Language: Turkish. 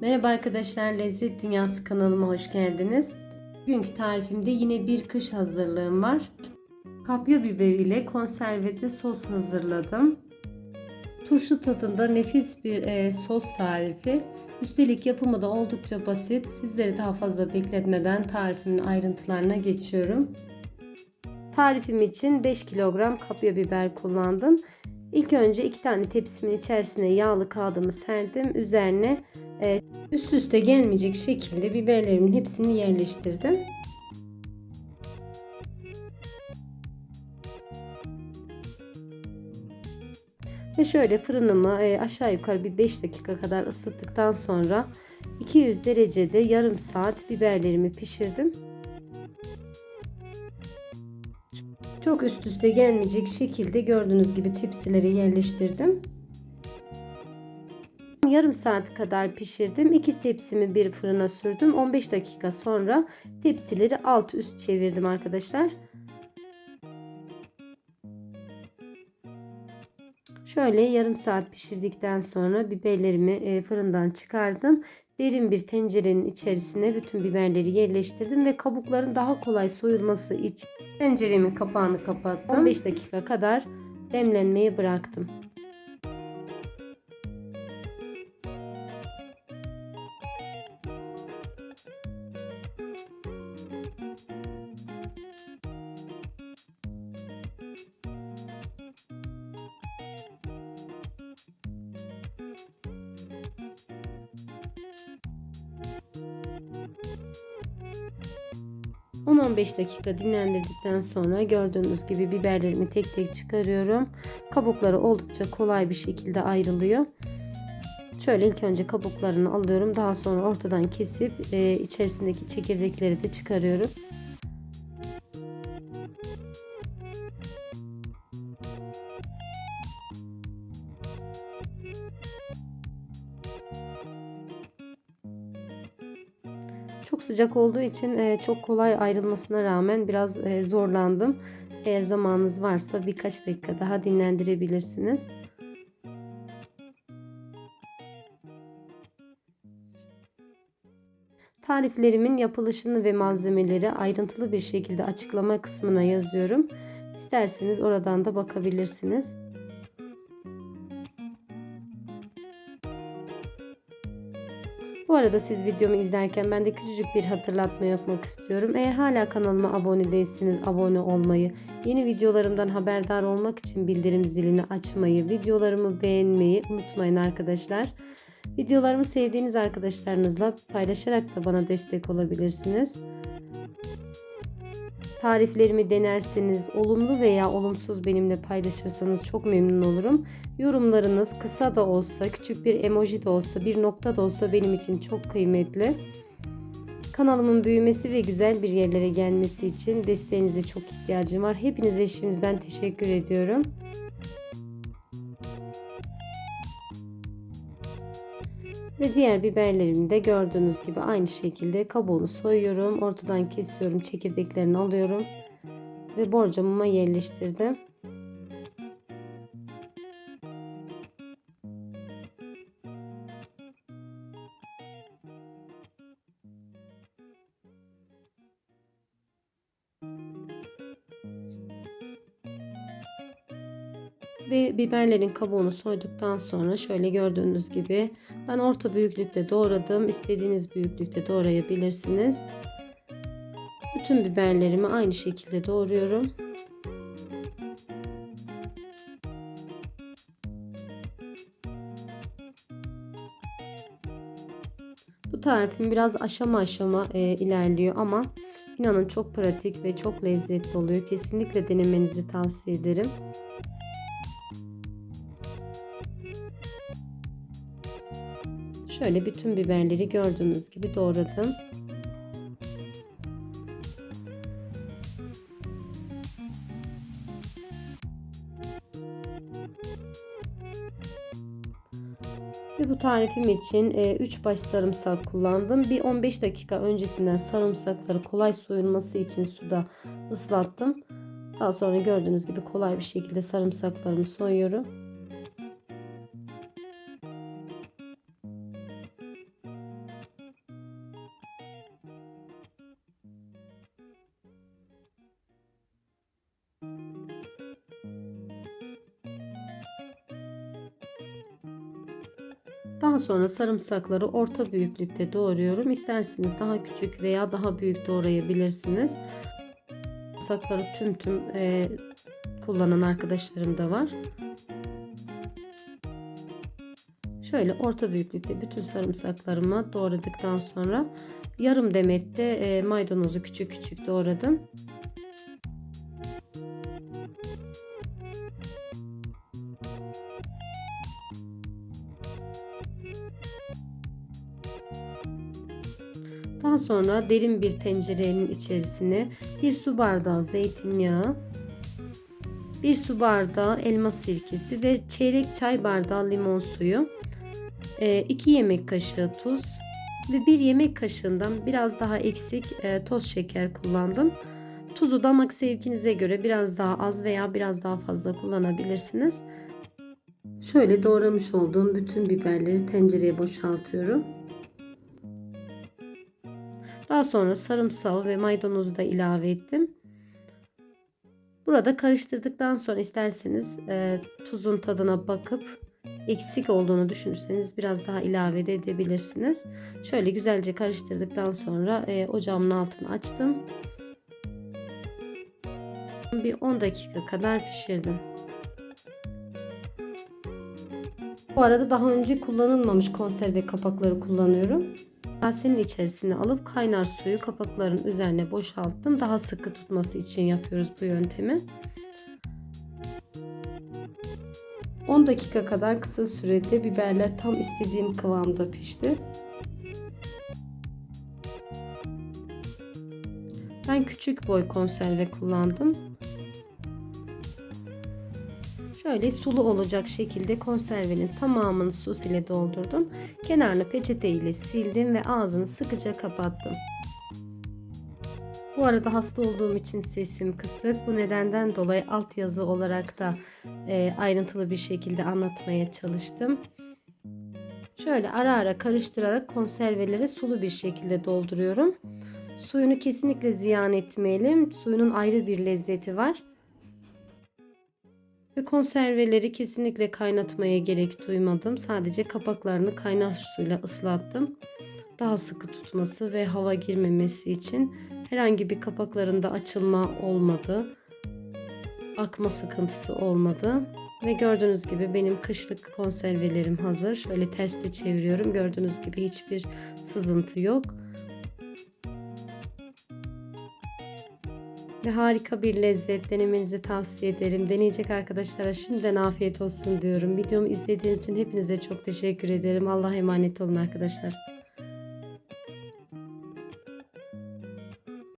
Merhaba arkadaşlar, Lezzet Dünyası kanalıma hoş geldiniz. Bugünkü tarifimde yine bir kış hazırlığım var. Kapya biber ile konservede sos hazırladım. Turşu tadında nefis bir e, sos tarifi. Üstelik yapımı da oldukça basit. Sizleri daha fazla bekletmeden tarifimin ayrıntılarına geçiyorum. Tarifim için 5 kilogram kapya biber kullandım. İlk önce iki tane tepsimin içerisine yağlı kağıdımı serdim. Üzerine üst üste gelmeyecek şekilde biberlerimin hepsini yerleştirdim. Ve şöyle fırınımı e, aşağı yukarı bir 5 dakika kadar ısıttıktan sonra 200 derecede yarım saat biberlerimi pişirdim. Çok üst üste gelmeyecek şekilde gördüğünüz gibi tepsilere yerleştirdim. Yarım saat kadar pişirdim. İki tepsimi bir fırına sürdüm. 15 dakika sonra tepsileri alt üst çevirdim arkadaşlar. Şöyle yarım saat pişirdikten sonra biberlerimi fırından çıkardım. Derin bir tencerenin içerisine bütün biberleri yerleştirdim ve kabukların daha kolay soyulması için tenceremin kapağını kapattım. 15 dakika kadar demlenmeye bıraktım. ...10-15 dakika dinlendirdikten sonra gördüğünüz gibi biberlerimi tek tek çıkarıyorum. Kabukları oldukça kolay bir şekilde ayrılıyor. Şöyle ilk önce kabuklarını alıyorum. Daha sonra ortadan kesip e, içerisindeki çekirdekleri de çıkarıyorum. Sıcak olduğu için e, çok kolay ayrılmasına rağmen biraz e, zorlandım. Eğer zamanınız varsa birkaç dakika daha dinlendirebilirsiniz. Tariflerimin yapılışını ve malzemeleri ayrıntılı bir şekilde açıklama kısmına yazıyorum. İsterseniz oradan da bakabilirsiniz. Bu arada siz videomu izlerken ben de küçücük bir hatırlatma yapmak istiyorum. Eğer hala kanalıma abone değilseniz abone olmayı, yeni videolarımdan haberdar olmak için bildirim zilini açmayı, videolarımı beğenmeyi unutmayın arkadaşlar. Videolarımı sevdiğiniz arkadaşlarınızla paylaşarak da bana destek olabilirsiniz. Tariflerimi denerseniz, olumlu veya olumsuz benimle paylaşırsanız çok memnun olurum. Yorumlarınız kısa da olsa, küçük bir emoji de olsa, bir nokta da olsa benim için çok kıymetli. Kanalımın büyümesi ve güzel bir yerlere gelmesi için desteğinize çok ihtiyacım var. Hepinize şimdiden teşekkür ediyorum. Ve diğer biberlerimi de gördüğünüz gibi aynı şekilde kabuğunu soyuyorum. Ortadan kesiyorum. Çekirdeklerini alıyorum. Ve borcamıma yerleştirdim. Ve biberlerin kabuğunu soyduktan sonra şöyle gördüğünüz gibi ben orta büyüklükte doğradım. İstediğiniz büyüklükte doğrayabilirsiniz. Bütün biberlerimi aynı şekilde doğruyorum. Bu tarifim biraz aşama aşama e, ilerliyor ama inanın çok pratik ve çok lezzetli oluyor. Kesinlikle denemenizi tavsiye ederim. Şöyle bütün biberleri gördüğünüz gibi doğradım. Ve bu tarifim için 3 e, baş sarımsak kullandım. Bir 15 dakika öncesinden sarımsakları kolay soyulması için suda ıslattım. Daha sonra gördüğünüz gibi kolay bir şekilde sarımsaklarımı soyuyorum. Daha sonra sarımsakları orta büyüklükte doğruyorum. İsterseniz daha küçük veya daha büyük doğrayabilirsiniz. Sarımsakları tüm tüm e, kullanan arkadaşlarım da var. Şöyle orta büyüklükte bütün sarımsaklarımı doğradıktan sonra yarım demette e, maydanozu küçük küçük doğradım. Daha sonra derin bir tencerenin içerisine bir su bardağı zeytinyağı, bir su bardağı elma sirkesi ve çeyrek çay bardağı limon suyu, 2 yemek kaşığı tuz ve 1 yemek kaşığından biraz daha eksik e, toz şeker kullandım. Tuzu damak zevkinize göre biraz daha az veya biraz daha fazla kullanabilirsiniz. Şöyle doğramış olduğum bütün biberleri tencereye boşaltıyorum. Daha sonra sarımsağı ve maydanozu da ilave ettim. Burada karıştırdıktan sonra isterseniz e, tuzun tadına bakıp eksik olduğunu düşünürseniz biraz daha ilave de edebilirsiniz. Şöyle güzelce karıştırdıktan sonra e, ocağımın altını açtım. Bir 10 dakika kadar pişirdim. Bu arada daha önce kullanılmamış konserve kapakları kullanıyorum. Kasenin içerisine alıp kaynar suyu kapakların üzerine boşalttım. Daha sıkı tutması için yapıyoruz bu yöntemi. 10 dakika kadar kısa sürede biberler tam istediğim kıvamda pişti. Ben küçük boy konserve kullandım. Şöyle sulu olacak şekilde konservenin tamamını sos ile doldurdum. Kenarını peçete ile sildim ve ağzını sıkıca kapattım. Bu arada hasta olduğum için sesim kısık. Bu nedenden dolayı altyazı olarak da e, ayrıntılı bir şekilde anlatmaya çalıştım. Şöyle ara ara karıştırarak konservelere sulu bir şekilde dolduruyorum. Suyunu kesinlikle ziyan etmeyelim. Suyunun ayrı bir lezzeti var. Ve konserveleri kesinlikle kaynatmaya gerek duymadım. Sadece kapaklarını kaynar suyla ıslattım. Daha sıkı tutması ve hava girmemesi için herhangi bir kapaklarında açılma olmadı. Akma sıkıntısı olmadı. Ve gördüğünüz gibi benim kışlık konservelerim hazır. Şöyle tersle çeviriyorum. Gördüğünüz gibi hiçbir sızıntı yok. Ve harika bir lezzet denemenizi tavsiye ederim. Deneyecek arkadaşlara şimdiden afiyet olsun diyorum. Videomu izlediğiniz için hepinize çok teşekkür ederim. Allah'a emanet olun arkadaşlar.